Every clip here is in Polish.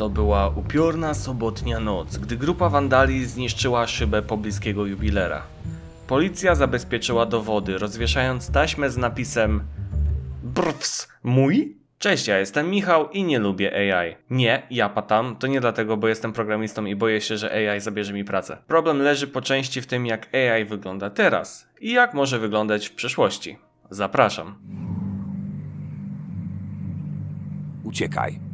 To była upiorna sobotnia noc, gdy grupa wandali zniszczyła szybę pobliskiego jubilera. Policja zabezpieczyła dowody, rozwieszając taśmę z napisem Brws, mój? Cześć, ja jestem Michał i nie lubię AI. Nie, ja patam, to nie dlatego, bo jestem programistą i boję się, że AI zabierze mi pracę. Problem leży po części w tym, jak AI wygląda teraz i jak może wyglądać w przyszłości. Zapraszam. Uciekaj.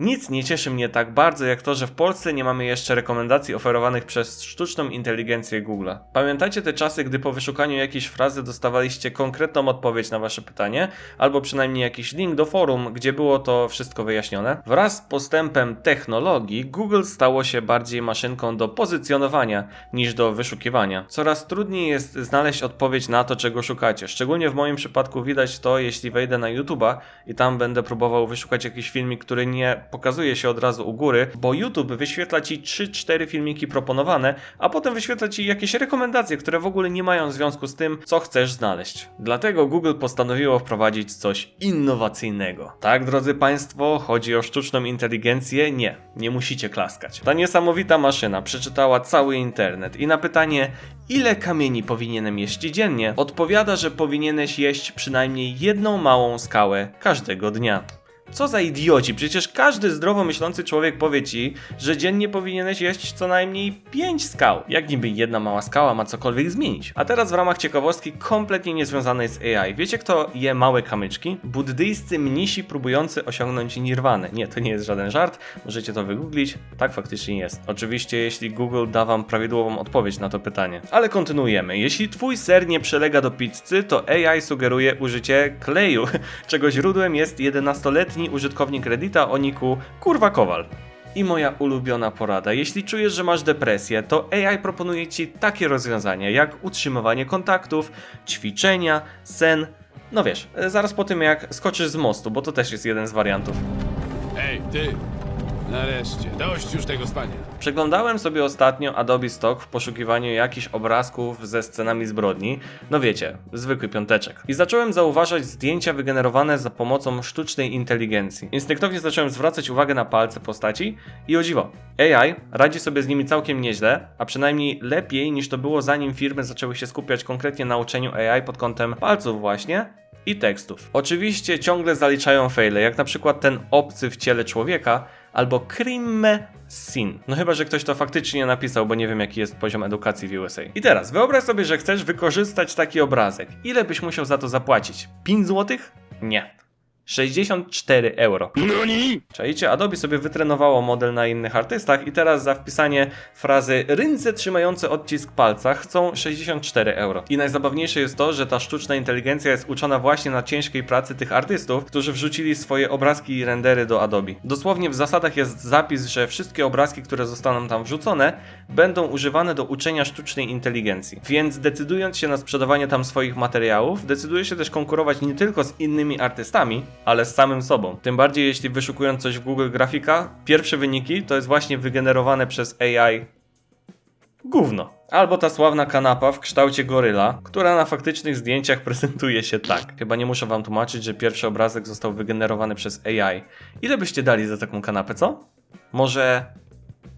Nic nie cieszy mnie tak bardzo jak to, że w Polsce nie mamy jeszcze rekomendacji oferowanych przez sztuczną inteligencję Google. Pamiętacie te czasy, gdy po wyszukaniu jakiejś frazy dostawaliście konkretną odpowiedź na wasze pytanie, albo przynajmniej jakiś link do forum, gdzie było to wszystko wyjaśnione? Wraz z postępem technologii Google stało się bardziej maszynką do pozycjonowania niż do wyszukiwania. Coraz trudniej jest znaleźć odpowiedź na to, czego szukacie. Szczególnie w moim przypadku widać to, jeśli wejdę na YouTube'a i tam będę próbował wyszukać jakiś filmik, który nie pokazuje się od razu u góry, bo YouTube wyświetla ci 3-4 filmiki proponowane, a potem wyświetla ci jakieś rekomendacje, które w ogóle nie mają związku z tym, co chcesz znaleźć. Dlatego Google postanowiło wprowadzić coś innowacyjnego. Tak, drodzy Państwo, chodzi o sztuczną inteligencję? Nie, nie musicie klaskać. Ta niesamowita maszyna przeczytała cały internet i na pytanie, ile kamieni powinienem jeść dziennie, odpowiada, że powinieneś jeść przynajmniej jedną małą skałę każdego dnia. Co za idioci, przecież każdy zdrowo myślący człowiek powie ci, że dziennie powinieneś jeść co najmniej 5 skał. Jak niby jedna mała skała ma cokolwiek zmienić. A teraz w ramach ciekawostki kompletnie niezwiązanej z AI. Wiecie kto je małe kamyczki? Buddyjscy mnisi próbujący osiągnąć nirwanę. Nie, to nie jest żaden żart, możecie to wygooglić. Tak faktycznie jest. Oczywiście jeśli Google da wam prawidłową odpowiedź na to pytanie. Ale kontynuujemy. Jeśli twój ser nie przelega do pizzy, to AI sugeruje użycie kleju, czego źródłem jest 11-letni użytkownik Reddita o niku Kurwa Kowal. I moja ulubiona porada. Jeśli czujesz, że masz depresję, to AI proponuje ci takie rozwiązania jak utrzymywanie kontaktów, ćwiczenia, sen. No wiesz, zaraz po tym jak skoczysz z mostu, bo to też jest jeden z wariantów. Ej, ty! Nareszcie, dość już tego spania. Przeglądałem sobie ostatnio Adobe Stock w poszukiwaniu jakichś obrazków ze scenami zbrodni, no wiecie, zwykły piąteczek. I zacząłem zauważać zdjęcia wygenerowane za pomocą sztucznej inteligencji. Instynktownie zacząłem zwracać uwagę na palce postaci i o dziwo, AI radzi sobie z nimi całkiem nieźle, a przynajmniej lepiej niż to było zanim firmy zaczęły się skupiać konkretnie na uczeniu AI pod kątem palców właśnie, i tekstów. Oczywiście ciągle zaliczają faile, jak na przykład ten obcy w ciele człowieka, albo Krimme Sin. No chyba, że ktoś to faktycznie napisał, bo nie wiem jaki jest poziom edukacji w USA. I teraz, wyobraź sobie, że chcesz wykorzystać taki obrazek. Ile byś musiał za to zapłacić? 5 zł? Nie. 64 euro. Czajcie, Adobe sobie wytrenowało model na innych artystach i teraz za wpisanie frazy ręce trzymające odcisk palca chcą 64 euro. I najzabawniejsze jest to, że ta sztuczna inteligencja jest uczona właśnie na ciężkiej pracy tych artystów, którzy wrzucili swoje obrazki i rendery do Adobe. Dosłownie w zasadach jest zapis, że wszystkie obrazki, które zostaną tam wrzucone, będą używane do uczenia sztucznej inteligencji. Więc decydując się na sprzedawanie tam swoich materiałów, decyduje się też konkurować nie tylko z innymi artystami, ale z samym sobą. Tym bardziej jeśli wyszukując coś w Google Grafika, pierwsze wyniki to jest właśnie wygenerowane przez AI gówno. Albo ta sławna kanapa w kształcie goryla, która na faktycznych zdjęciach prezentuje się tak. Chyba nie muszę wam tłumaczyć, że pierwszy obrazek został wygenerowany przez AI. Ile byście dali za taką kanapę, co? Może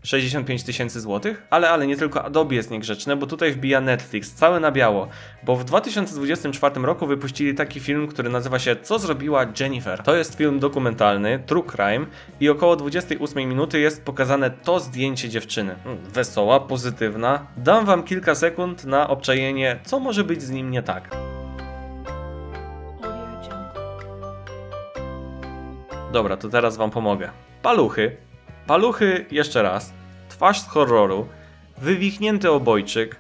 65 tysięcy złotych? Ale, ale nie tylko Adobe jest niegrzeczne, bo tutaj wbija Netflix, całe na biało. Bo w 2024 roku wypuścili taki film, który nazywa się Co zrobiła Jennifer. To jest film dokumentalny, true crime i około 28 minuty jest pokazane to zdjęcie dziewczyny. Mm, Wesoła, pozytywna. Dam wam kilka sekund na obczajenie, co może być z nim nie tak. Dobra, to teraz wam pomogę. Paluchy. Paluchy jeszcze raz. Twarz z horroru. Wywichnięty obojczyk.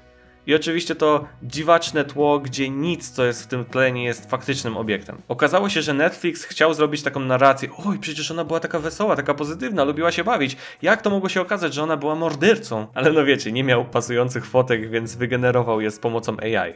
I oczywiście to dziwaczne tło, gdzie nic, co jest w tym tle, nie jest faktycznym obiektem. Okazało się, że Netflix chciał zrobić taką narrację. Oj, przecież ona była taka wesoła, taka pozytywna, lubiła się bawić. Jak to mogło się okazać, że ona była mordercą? Ale no wiecie, nie miał pasujących fotek, więc wygenerował je z pomocą AI.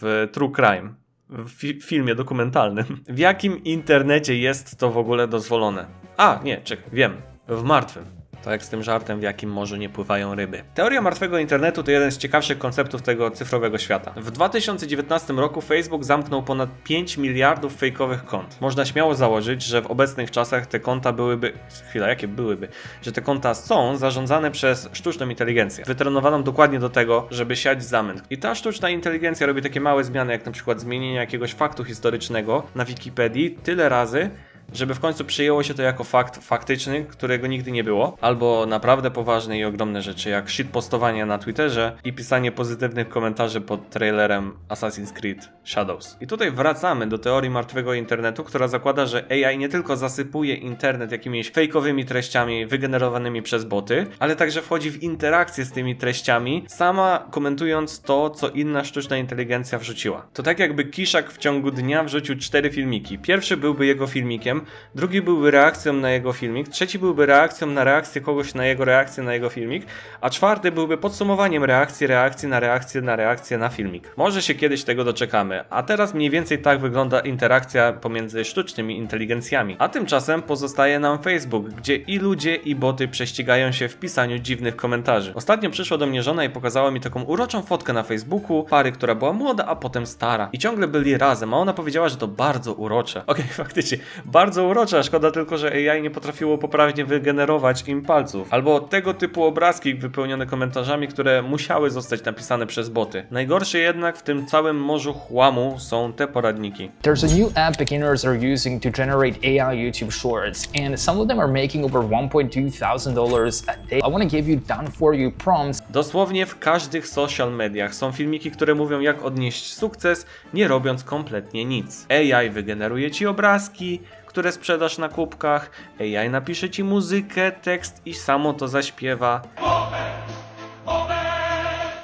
W True Crime w fi- filmie dokumentalnym. W jakim internecie jest to w ogóle dozwolone? A, nie, czekaj, wiem. W martwym. To jak z tym żartem, w jakim morzu nie pływają ryby. Teoria martwego internetu to jeden z ciekawszych konceptów tego cyfrowego świata. W 2019 roku Facebook zamknął ponad 5 miliardów fejkowych kont. Można śmiało założyć, że w obecnych czasach te konta byłyby. Chwila, jakie byłyby? Że te konta są zarządzane przez sztuczną inteligencję. Wytrenowaną dokładnie do tego, żeby siać zamęt. I ta sztuczna inteligencja robi takie małe zmiany, jak na przykład zmienienie jakiegoś faktu historycznego na Wikipedii tyle razy, żeby w końcu przyjęło się to jako fakt faktyczny, którego nigdy nie było, albo naprawdę poważne i ogromne rzeczy, jak shitpostowanie na Twitterze i pisanie pozytywnych komentarzy pod trailerem Assassin's Creed Shadows. I tutaj wracamy do teorii martwego internetu, która zakłada, że AI nie tylko zasypuje internet jakimiś fejkowymi treściami wygenerowanymi przez boty, ale także wchodzi w interakcję z tymi treściami, sama komentując to, co inna sztuczna inteligencja wrzuciła. To tak jakby Kiszak w ciągu dnia wrzucił cztery filmiki. Pierwszy byłby jego filmikiem, drugi byłby reakcją na jego filmik, trzeci byłby reakcją na reakcję kogoś na jego reakcję na jego filmik, a czwarty byłby podsumowaniem reakcji, reakcji na reakcję na reakcję na filmik. Może się kiedyś tego doczekamy, a teraz mniej więcej tak wygląda interakcja pomiędzy sztucznymi inteligencjami. A tymczasem pozostaje nam Facebook, gdzie i ludzie i boty prześcigają się w pisaniu dziwnych komentarzy. Ostatnio przyszła do mnie żona i pokazała mi taką uroczą fotkę na Facebooku pary, która była młoda, a potem stara i ciągle byli razem, a ona powiedziała, że to bardzo urocze. Okej, faktycznie, bardzo urocze, a szkoda tylko, że AI nie potrafiło poprawnie wygenerować im palców. Albo tego typu obrazki wypełnione komentarzami, które musiały zostać napisane przez boty. Najgorsze jednak w tym całym morzu chłamu są te poradniki. There's a new app beginners are using to generate AI YouTube shorts, and some of them are making over $1.2 thousand dollars a day. I want to give you done for you prompts Dosłownie w każdych social mediach są filmiki, które mówią jak odnieść sukces, nie robiąc kompletnie nic. AI wygeneruje ci obrazki, które sprzedasz na kubkach, AI napisze ci muzykę, tekst i samo to zaśpiewa.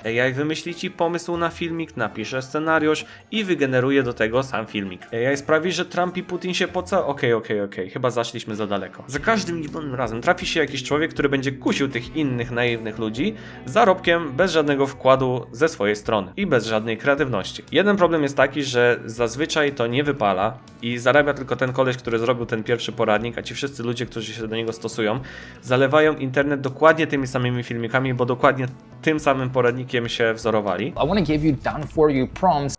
AI wymyśli ci pomysł na filmik, napisze scenariusz i wygeneruje do tego sam filmik. AI sprawi, że Trump i Putin się poca. Okej, okej, okej, chyba zaszliśmy za daleko. Za każdym razem trafi się jakiś człowiek, który będzie kusił tych innych naiwnych ludzi zarobkiem bez żadnego wkładu ze swojej strony i bez żadnej kreatywności. Jeden problem jest taki, że zazwyczaj to nie wypala i zarabia tylko ten koleś, który zrobił ten pierwszy poradnik, a ci wszyscy ludzie, którzy się do niego stosują, zalewają internet dokładnie tymi samymi filmikami, bo dokładnie tym samym poradnikiem się wzorowali,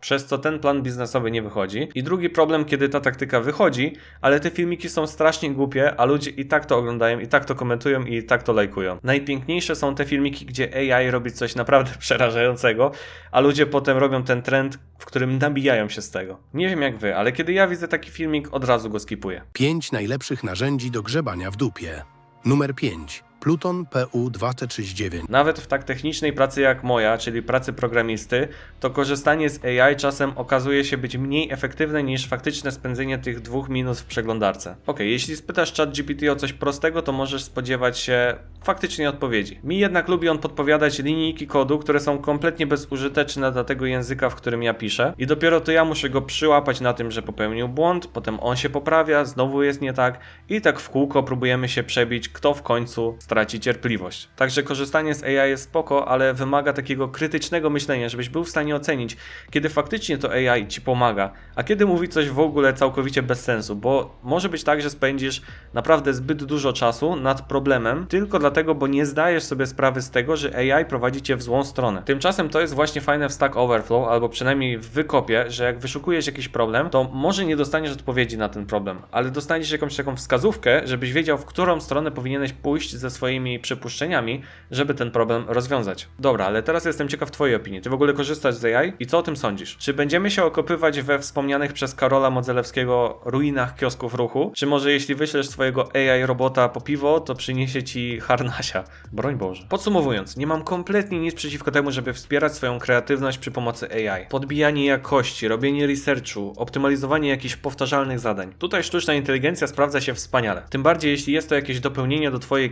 przez co ten plan biznesowy nie wychodzi. I drugi problem, kiedy ta taktyka wychodzi, ale te filmiki są strasznie głupie, a ludzie i tak to oglądają, i tak to komentują, i tak to lajkują. Najpiękniejsze są te filmiki, gdzie AI robi coś naprawdę przerażającego, a ludzie potem robią ten trend, w którym nabijają się z tego. Nie wiem jak wy, ale kiedy ja widzę taki filmik, od razu go skipuję. 5 najlepszych narzędzi do grzebania w dupie. Numer 5. Pluton PU239. Nawet w tak technicznej pracy jak moja, czyli pracy programisty, to korzystanie z AI czasem okazuje się być mniej efektywne niż faktyczne spędzenie tych dwóch minut w przeglądarce. Ok, jeśli spytasz ChatGPT o coś prostego, to możesz spodziewać się faktycznie odpowiedzi. Mi jednak lubi on podpowiadać linijki kodu, które są kompletnie bezużyteczne dla tego języka, w którym ja piszę i dopiero to ja muszę go przyłapać na tym, że popełnił błąd, potem on się poprawia, znowu jest nie tak i tak w kółko próbujemy się przebić, kto w końcu cierpliwość. Także korzystanie z AI jest spoko, ale wymaga takiego krytycznego myślenia, żebyś był w stanie ocenić, kiedy faktycznie to AI ci pomaga, a kiedy mówi coś w ogóle całkowicie bez sensu, bo może być tak, że spędzisz naprawdę zbyt dużo czasu nad problemem tylko dlatego, bo nie zdajesz sobie sprawy z tego, że AI prowadzi cię w złą stronę. Tymczasem to jest właśnie fajne w Stack Overflow, albo przynajmniej w wykopie, że jak wyszukujesz jakiś problem, to może nie dostaniesz odpowiedzi na ten problem, ale dostaniesz jakąś taką wskazówkę, żebyś wiedział, w którą stronę powinieneś pójść ze swoimi przypuszczeniami, żeby ten problem rozwiązać. Dobra, ale teraz jestem ciekaw Twojej opinii. Ty w ogóle korzystasz z AI i co o tym sądzisz? Czy będziemy się okopywać we wspomnianych przez Karola Modzelewskiego ruinach kiosków ruchu? Czy może jeśli wyślesz swojego AI robota po piwo, to przyniesie ci harnasia? Broń Boże. Podsumowując, nie mam kompletnie nic przeciwko temu, żeby wspierać swoją kreatywność przy pomocy AI. Podbijanie jakości, robienie researchu, optymalizowanie jakichś powtarzalnych zadań. Tutaj sztuczna inteligencja sprawdza się wspaniale. Tym bardziej, jeśli jest to jakieś dopełnienie do Twojej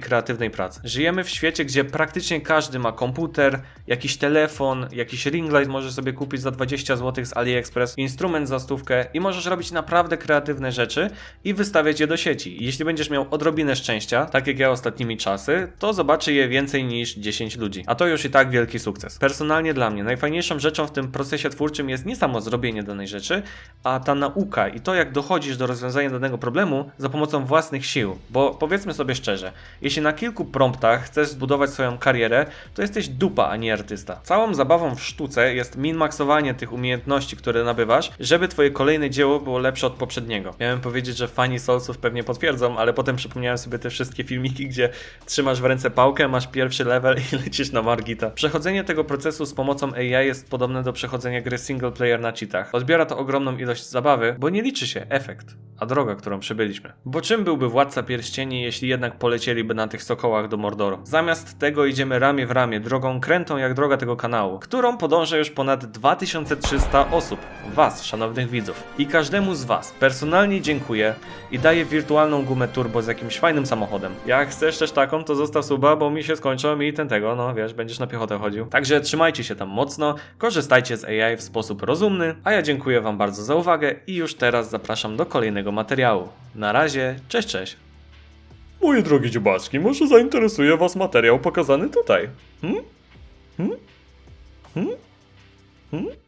pracy. Żyjemy w świecie, gdzie praktycznie każdy ma komputer, jakiś telefon, jakiś ring light możesz sobie kupić za 20 zł z AliExpress, instrument za stówkę i możesz robić naprawdę kreatywne rzeczy i wystawiać je do sieci. Jeśli będziesz miał odrobinę szczęścia, tak jak ja ostatnimi czasy, to zobaczy je więcej niż 10 ludzi. A to już i tak wielki sukces. Personalnie dla mnie najfajniejszą rzeczą w tym procesie twórczym jest nie samo zrobienie danej rzeczy, a ta nauka i to jak dochodzisz do rozwiązania danego problemu za pomocą własnych sił. Bo powiedzmy sobie szczerze, jeśli na kilku promptach chcesz zbudować swoją karierę, to jesteś dupa, a nie artysta. Całą zabawą w sztuce jest min-maxowanie tych umiejętności, które nabywasz, żeby twoje kolejne dzieło było lepsze od poprzedniego. Miałem powiedzieć, że fani Soulsów pewnie potwierdzą, ale potem przypomniałem sobie te wszystkie filmiki, gdzie trzymasz w ręce pałkę, masz pierwszy level i lecisz na Margita. Przechodzenie tego procesu z pomocą AI jest podobne do przechodzenia gry single player na cheatach. Odbiera to ogromną ilość zabawy, bo nie liczy się efekt, a droga, którą przybyliśmy. Bo czym byłby Władca Pierścieni, jeśli jednak polecieliby na tych sokołach do Mordoru? Zamiast tego idziemy ramię w ramię, drogą krętą jak droga tego kanału, którą podąża już ponad 2300 osób, was, szanownych widzów. I każdemu z was personalnie dziękuję i daję wirtualną gumę turbo z jakimś fajnym samochodem. Jak chcesz też taką, to zostaw suba, bo mi się skończą i ten tego, no wiesz, będziesz na piechotę chodził. Także trzymajcie się tam mocno, korzystajcie z AI w sposób rozumny, a ja dziękuję wam bardzo za uwagę i już teraz zapraszam do kolejnego materiału. Na razie, cześć, cześć. Moje drogie dziobaczki, może zainteresuje was materiał pokazany tutaj. Hmm? Hmm? Hmm? Hmm?